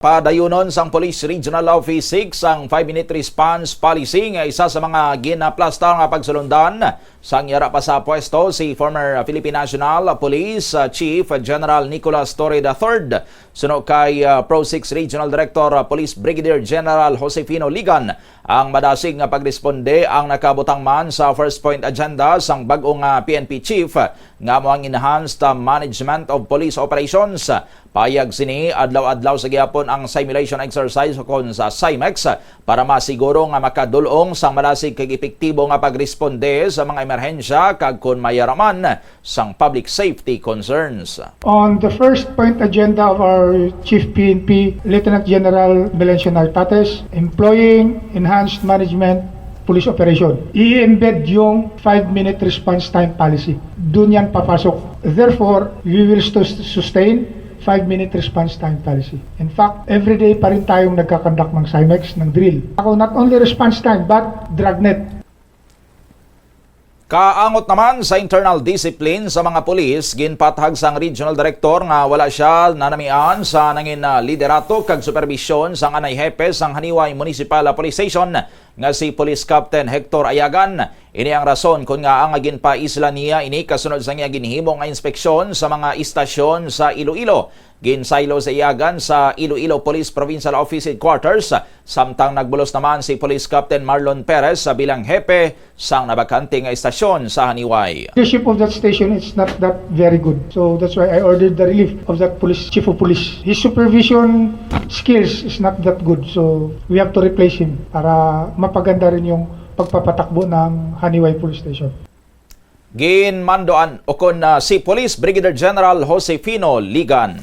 Padayunon sang Police Regional Office 6 ang 5-minute response policy nga isa sa mga ginaplasta nga pagsulundan sang yara pa sa pwesto si former Philippine National Police uh, Chief General Nicolas Torre III. Suno kay uh, Pro 6 Regional Director uh, Police Brigadier General Josefino Ligan ang madasig nga pagresponde ang nakabutang man sa first point agenda sang bag-ong PNP Chief nga mo ang enhanced management of police operations. Payag sini adlaw-adlaw sa gihapon ang simulation exercise kon sa CIMEX para masiguro nga makadulong sang malasig kag epektibo nga pagresponde sa mga emerhensya kag kun mayaraman sang public safety concerns. On the first point agenda of our Chief PNP, Lieutenant General Melencio Nartates, employing enhanced management police operation. I-embed yung 5-minute response time policy. Doon yan papasok. Therefore, we will sus- sustain 5-minute response time policy. In fact, every day pa rin tayong nagkakandak ng CIMEX, ng drill. Ako, not only response time, but dragnet. Kaangot naman sa internal discipline sa mga pulis, ginpathag sang regional director nga wala siya nanamian sa nangin na liderato kag supervisyon sang anay hepe sang Haniway Municipal Police Station nga si Police Captain Hector Ayagan. Ini ang rason kung nga ang agin pa isla niya ini kasunod sa niya ginhimo nga inspeksyon sa mga istasyon sa Iloilo. Ginsaylo sa Iagan sa Iloilo Police Provincial Office Headquarters samtang nagbulos naman si Police Captain Marlon Perez sa bilang hepe sang nabakante nga istasyon sa Haniway. leadership of that station is not that very good. So that's why I ordered the relief of that police chief of police. His supervision skills is not that good. So we have to replace him para mapaganda rin yung pagpapatakbo ng Haniway Police Station. Ginmandoan o kon uh, si Police Brigadier General Josefino Ligan.